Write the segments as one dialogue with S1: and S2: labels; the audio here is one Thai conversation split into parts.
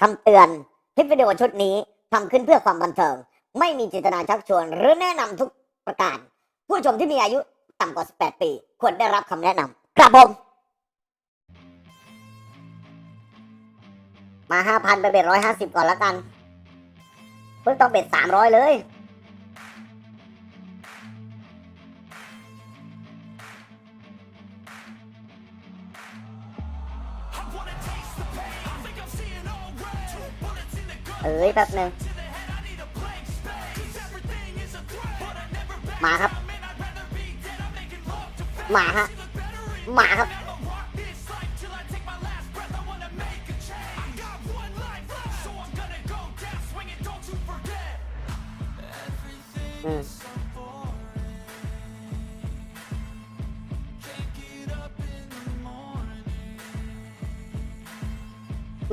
S1: คำเตือน คลิปวิดีโอชุดนี้ทำขึ้นเพื่อความบันเทิง ไม่มีเจตนาชักชวน หรือแนะนำทุกประการ ผู้ชมที่มีอายุต่ำกว่า 18 ปี ควรได้รับคำแนะนำครับผม มา 5,000 ไปเบ็ด150 ก่อนแล้วกัน เพิ่งต้องเบ็ด300 เลย เอ้ยแป๊บหนึงมาครับ มาฮะ มาครับ อืม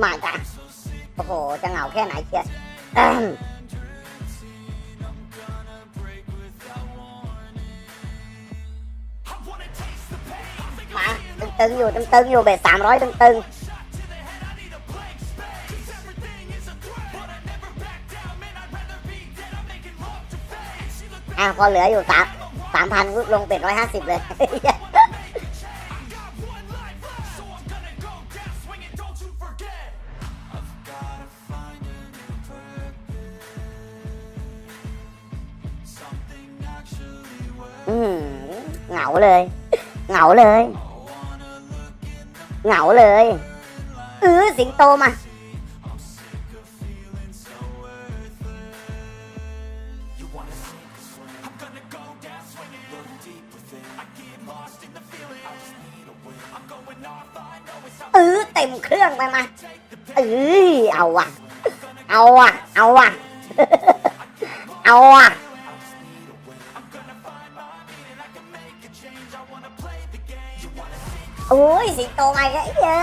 S1: มาจ้ะ โอ้โห จะเหงาแค่ไหนเชียอืมาตึงๆอยู่ตึงๆอยู่เบ็ดสามร้อยตึงๆอะพอเหลืออยู่สามสามพันลงเป็ดร้อยห้าสิบเลย เหงาเลย เหงาเลย เหงาเลยเออสิงโตมาเออเต็มเครื่องไปมาเออเอาว่ะ เอาว่ะ เอาว่ะ เอาว่ะ โอ้ยสิงโตมาเย้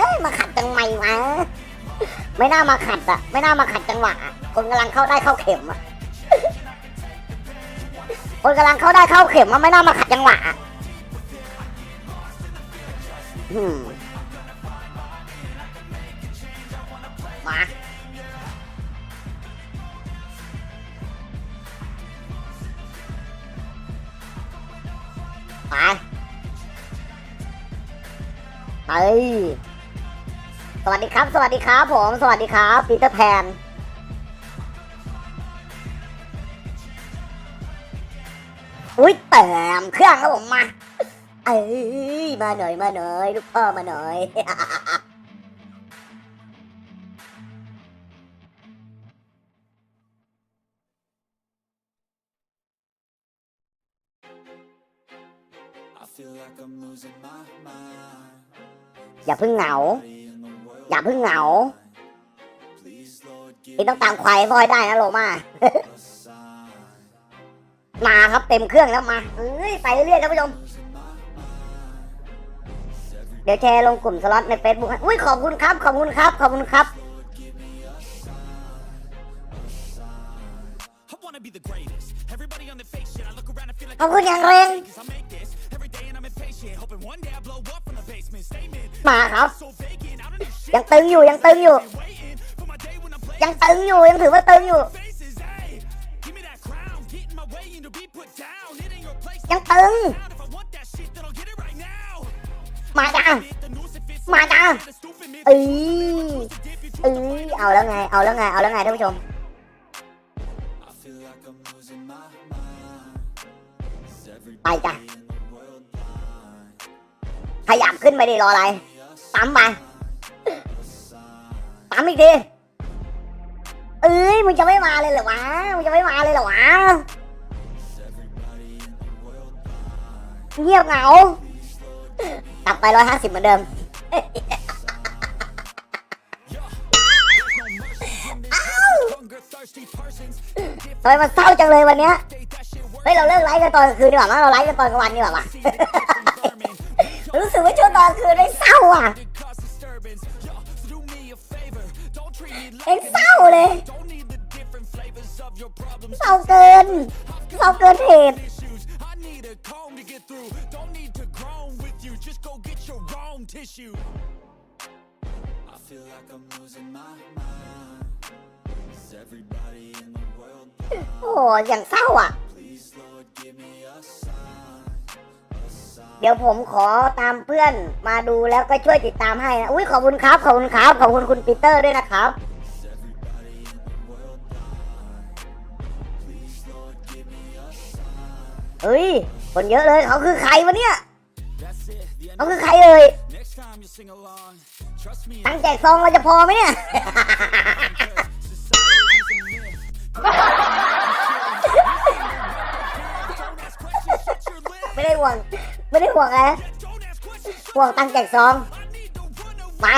S1: ยมาขัดจังไหมวะไม่น่ามาขัดอะ ไม่น่ามาขัดจังหวะคนกำลังเข้าได้เข้าเข็มอะคนกำลังเข้าได้เข้าเข็มอะไม่น่ามาขัดจังหวะมมาไป เฮ้ยสวัสดีครับ สวัสดีครับผม สวัสดีครับปีเตอร์แพนอุ้ยเติมเครื่องครับผมมา เอ้ยมาหน่อยมาหน่อยลูกพ่อมาหน่อย อย่าเพิ่งเหงา อย่าเพิ่งเหงาพี่ต้องตามควายฟอยได้นะโลมา มาครับเต็มเครื่องแล้วมาเอ้ยไปเรื่อยๆท่านผู้ชม เดี๋ยวแชร์ลงกลุ่มสล็อตในเฟซบุ๊กอุ้ยขอบคุณครับ ขอบคุณครับ ขอบคุณครับ
S2: so vacant. I don't do shit.
S1: ยังตึงอยู่ยังตึงอยู่
S2: Waiting for my day when I'm playing
S1: ยังตึงอยู่ยังถือว่าตึง ไปจ้ะ
S2: everybody in the world blind?
S1: ขยับขึ้นไปดิรออะไรปั๊มไปปั๊มอีกทีเอ้ยมึงจะไม่มาเลยเหรอวะมึงจะไม่มาเลยเหรอวะ
S2: Is everybody in the world blind?
S1: เงียบเหงากลับไปร้อยห้าสิบเหมือนเดิม ทำไมมันเศร้าจังเลยวันเนี้ยเฮ้ยเราเลิกไลฟ์กันตอนกลางคืนดีกว่ามั้งเราไลฟ์กันตอนกลางวันดีกว่าว่ะ รู้สึกว่าช่วงตอนกลางคืนไม่เศร้าอะเอ็งเศร้าเลยเศร้าเกินเศร้าเกินเหตุ
S2: I feel like Is everybody in the world
S1: โอ้อย่างเศร้าอะ
S2: Please, Lord, give me a sign. A sign.
S1: เดี๋ยวผมขอตามเพื่อนมาดูแล้วก็ช่วยติดตามให้นะ อุ้ยขอบคุณครับ ขอบคุณครับ ขอบคุณคุณปีเตอร์ด้วยนะครับ
S2: Is everybody in the world blind? Please, Lord, give me a sign.
S1: เฮ้ย คนเยอะเลย เขาคือใครวะเนี่ย
S2: That's it. The end
S1: เขา
S2: of
S1: คือ
S2: the
S1: ใครเอ่ย
S2: Next time you sing along, trust me.
S1: ตั้งแจกซองเราจะพอไหมเนี่ย ไม่ได้ห่วงอะไรนะห่วงตังค์แจกซองมา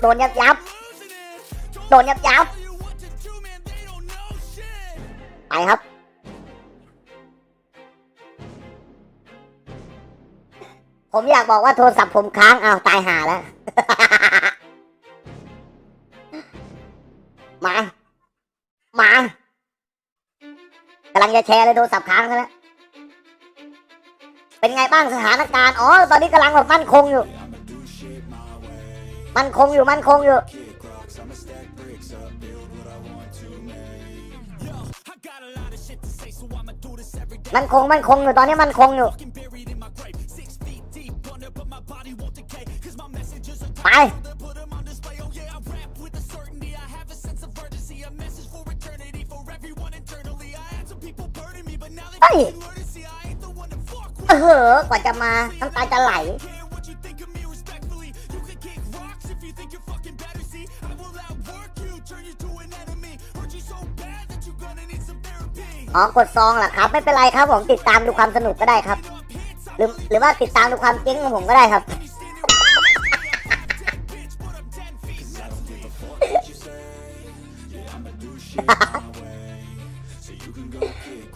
S1: โดนยับยับโดนยับยับไปครับผมอยากบอกว่าโทรศัพท์ผมค้างอ้าวตายหาแล้ว มาากำลังจะแชร์เลยโทรศัพท์ค้างซะแล้วเป็นไงบ้างสถานการณ์อ๋อตอนนี้กำลังแบบมั่นคงอยู่ มั่นคงอยู่มั่นคงอยู่มันคงมันคงอยู่ตอนนี้มันคงอยู่ เฮ้ยเออกว่าจะมาน้ำตาจะไหลอ๋อกดซองเหรอครับ ไม่เป็นไรครับผมติดตามดูความสนุกก็ได้ครับ หรือหรือว่าติดตามดูความเจ๊งของผมก็ได้ครับ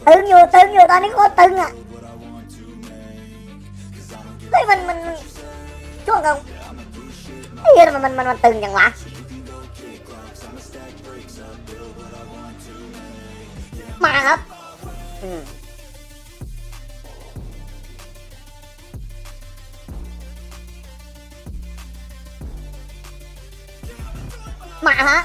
S1: ตึงอยู่ตึงอยู่ตอนนี้โคตรตึงอะเฮ้ยมันมันมันช่วงกลางเฮ้ยมันมันมันมันตึงยังวะมาครับอืมมาฮะ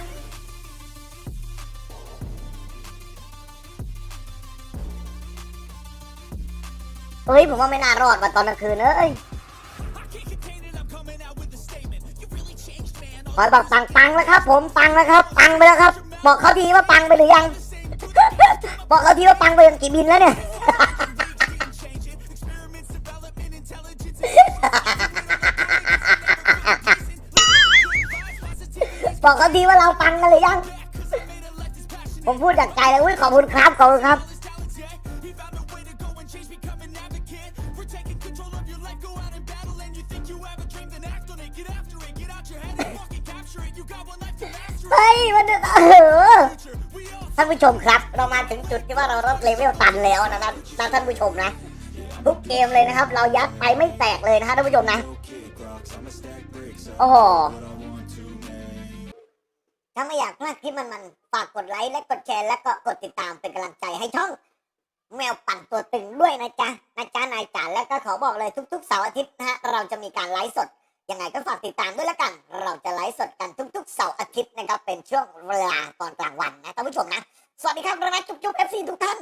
S1: เฮ้ยผมว่าไม่น่ารอดว่ะตอนกลางคืนเอ้ยขอยบอกปังปังแล้วครับ ผมปังแล้วครับปังไปแล้วครับ บอกเขาทีว่าปังไปหรือยัง บอกเขาทีว่าปังไปยังกี่บินแล้วเนี่ยบอกเขาทีว่าเราปังกันหรือยัง ผมพูดจากใจเลยอุ้ยขอบคุณครับขอบคุณครับ ฮ้ยมันเออท่านผู้ชมครับ เรามาถึงจุดที่ว่าเราลดเลเวลตันแล้วนะนะนะท่านผู้ชมนะ ทุกเกมเลยนะครับ เรายัดไปไม่แตกเลยนะฮะท่านผู้ชมนะโอ้โหถ้าไม่อยากพลาดคลิปมันมันๆฝากกดไลค์และกดแชร์และก็กดติดตามเป็นกำลังใจให้ช่อง แมวปั่นตัวตึงด้วยนะจ๊ะนะจ๊ะนายจ๋าแล้วก็ขอบอกเลยทุกๆเสาร์อาทิตย์นะฮะเราจะมีการไลฟ์สด ยังไงก็ฝากติดตามด้วยละกัน เราจะไลฟ์สดกันทุกๆเสาร์อาทิตย์นะครับเป็นช่วงเวลาตอนกลางวันนะท่านผู้ชมนะ สวัสดีครับรักจุ๊บจุ๊บเอฟซีทุกท่าน